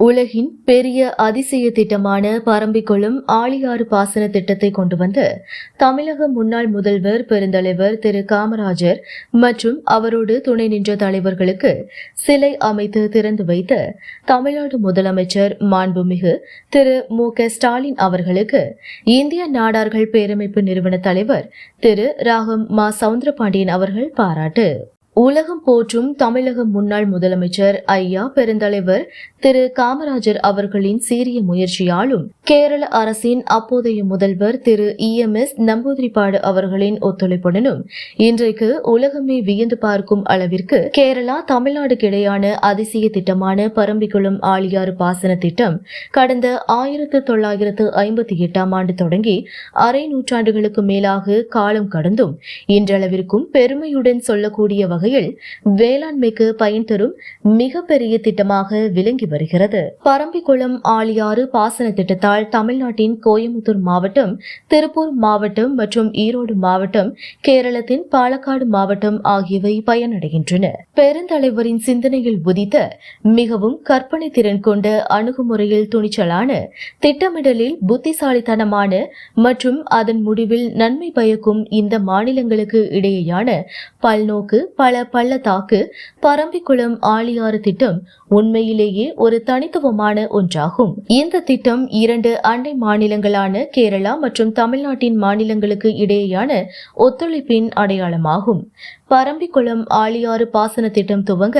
உலகின் பெரிய அதிசய திட்டமான பரம்பிக்குளம் ஆழியாறு பாசன திட்டத்தை கொண்டு வந்து தமிழக முன்னாள் முதல்வர் பெருந்தலைவர் திரு. காமராஜர் மற்றும் அவரோடு துணை நின்ற தலைவர்களுக்கு சிலை அமைத்து திறந்து வைத்த தமிழ்நாடு முதலமைச்சர் மாண்புமிகு திரு. மு. க. ஸ்டாலின் அவர்களுக்கு இந்திய நாடார்கள் பேரமைப்பு நிறுவன தலைவர் திரு. ராகம் மா. சவுந்தரபாண்டியன் அவர்கள் பாராட்டு. உலகம் போற்றும் தமிழக முன்னாள் முதலமைச்சர் ஐயா பெருந்தலைவர் திரு காமராஜர் அவர்களின் சீரிய முயற்சியாலும் கேரள அரசின் அப்போதைய முதல்வர் Thiru E M S Namboodiripad அவர்களின் ஒத்துழைப்புடனும் இன்றைக்கு உலகமே வியந்து பார்க்கும் அளவிற்கு கேரளா தமிழ்நாடுக்கு இடையான அதிசய திட்டமான பரம்பிக்குளம் ஆளியாறு பாசன திட்டம் கடந்த ஆயிரத்து தொள்ளாயிரத்து ஐம்பத்தி எட்டாம் ஆண்டு தொடங்கி அரை நூற்றாண்டுகளுக்கு மேலாக காலம் கடந்தும் இன்றளவிற்கும் பெருமையுடன் சொல்லக்கூடிய வகை வகையில் வேளாண்மைக்கு பயன் தரும் மிகப்பெரிய திட்டமாக விளங்கி வருகிறது. பரம்பிக்குளம் ஆளியாறு பாசன திட்டத்தால் தமிழ்நாட்டின் கோயம்புத்தூர் மாவட்டம் திருப்பூர் மாவட்டம் மற்றும் ஈரோடு மாவட்டம் கேரளத்தின் பாலக்காடு மாவட்டம் ஆகியவை பயனடைகின்றன. பெருந்தலைவரின் சிந்தனையில் உதித்த மிகவும் கற்பனை திறன் கொண்ட அணுகுமுறையில் துணிச்சலான திட்டமிடலில் புத்திசாலித்தனமான மற்றும் அதன் முடிவில் நன்மை பயக்கும் இந்த மாநிலங்களுக்கு இடையேயான பல்நோக்கு பல பள்ளத்தாக்கு பரம்பிக்குளம் ஆழியாறு திட்டம் உண்மையிலேயே ஒரு தனித்துவமான ஒன்றாகும். இந்த திட்டம் இரண்டு அண்டை மாநிலங்களான கேரளா மற்றும் தமிழ்நாட்டின் மாநிலங்களுக்கு இடையேயான ஒத்துழைப்பின் அடையாளமாகும். பரம்பிக்குளம் ஆழியாறு பாசன திட்டம் துவங்க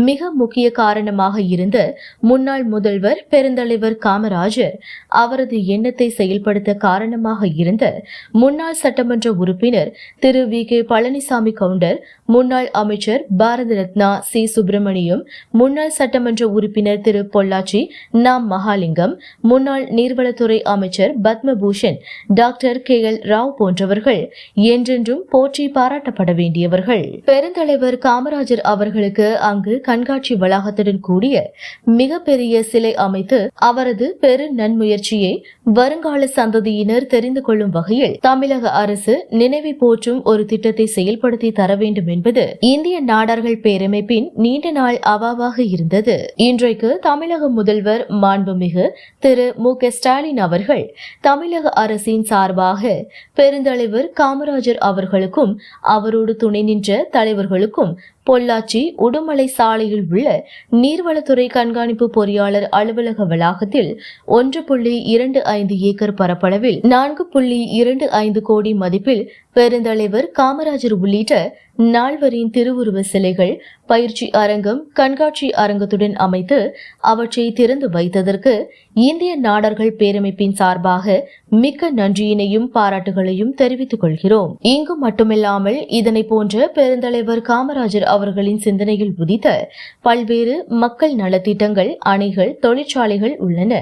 மிக முக்கிய காரணமாக இருந்த முன்னாள் முதல்வர் பெருந்தலைவர் காமராஜர் அவரது எண்ணத்தை செயல்படுத்த காரணமாக இருந்த முன்னாள் சட்டமன்ற உறுப்பினர் திரு வி. கே. பழனிசாமி கவுண்டர் முன்னாள் அமைச்சர் பாரத ரத்னா சி. சுப்பிரமணியம் முன்னாள் சட்டமன்ற உறுப்பினர் திரு பொள்ளாச்சி நாம் மகாலிங்கம் முன்னாள் நீர்வளத்துறை அமைச்சர் Padma Bhushan doctor K. L. Rao போன்றவர்கள் என்றென்றும் போற்றி பாராட்டப்பட வேண்டியவர்கள். பெருந்தலைவர் காமராஜர் அவர்களுக்கு அங்கு கண்காட்சி வளாகத்துடன் கூடிய மிகப்பெரிய சிலை அமைத்து அவரது பெரு நன்முயற்சியை வருங்கால சந்ததியினர் தெரிந்து கொள்ளும் வகையில் தமிழக அரசு நினைவை போற்றும் ஒரு திட்டத்தை செயல்படுத்தி தர வேண்டும் என்பது இந்திய நாடார்கள் பேரமைப்பின் நீண்ட நாள் அவாவாக இருந்தது. இன்றைக்கு தமிழக முதல்வர் மாண்புமிகு திரு மு க ஸ்டாலின் அவர்கள் தமிழக அரசின் சார்பாக பெருந்தலைவர் காமராஜர் அவர்களுக்கும் அவரோடு துணை நின்ற தலைவர்களுக்கும் பொள்ளாச்சி உடுமலை சாலையில் உள்ள நீர்வளத்துறை கண்காணிப்பு பொறியாளர் அலுவலக வளாகத்தில் ஒன்று புள்ளி இரண்டு ஐந்து ஏக்கர் பரப்பளவில் நான்கு புள்ளி இரண்டு ஐந்து கோடி மதிப்பில் பெருந்தலைவர் காமராஜர் உள்ளிட்ட நால்வரின் திருவுருவ சிலைகள் பயிற்சி அரங்கம் கண்காட்சி அரங்கத்துடன் அமைத்து அவற்றை திறந்து வைத்ததற்கு இந்திய நாடர்கள் பேரமைப்பின் சார்பாக மிக்க நன்றியினையும் பாராட்டுகளையும் தெரிவித்துக் கொள்கிறோம். இங்கு மட்டுமில்லாமல் இதனை போன்ற பெருந்தலைவர் காமராஜர் அவர்களின் சிந்தனையில் உதித்த பல்வேறு மக்கள் நலத்திட்டங்கள் அணைகள் தொழிற்சாலைகள் உள்ளன.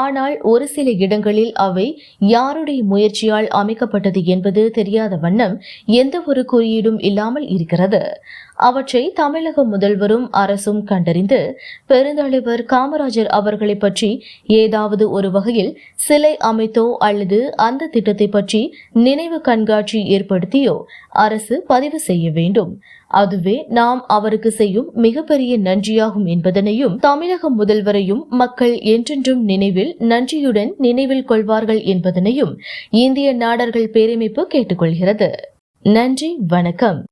ஆனால் ஒரு சில இடங்களில் அவை யாருடைய முயற்சியால் அமைக்கப்பட்டது என்பது தெரியாத வண்ணம் எந்த ஒரு குறியீடும் இல்லாமல் இருக்கிறது. அவற்றை தமிழக முதல்வரும் அரசும் கண்டறிந்து பெருந்தலைவர் காமராஜர் அவர்களை பற்றி ஏதாவது ஒரு வகையில் சிலை அமைத்தோ அல்லது அந்த திட்டத்தை பற்றி நினைவு கண்காட்சி ஏற்படுத்தியோ அரசு பதிவு செய்ய வேண்டும். அதுவே நாம் அவருக்கு செய்யும் மிகப்பெரிய நன்றியாகும் என்பதனையும் தமிழக முதல்வரையும் மக்கள் என்றென்றும் நினைவில் நன்றியுடன் நினைவில் கொள்வார்கள் என்பதனையும் இந்திய நாடர்கள் பேரமைப்பு கேட்டுக்கொள்கிறது. நன்றி வணக்கம்.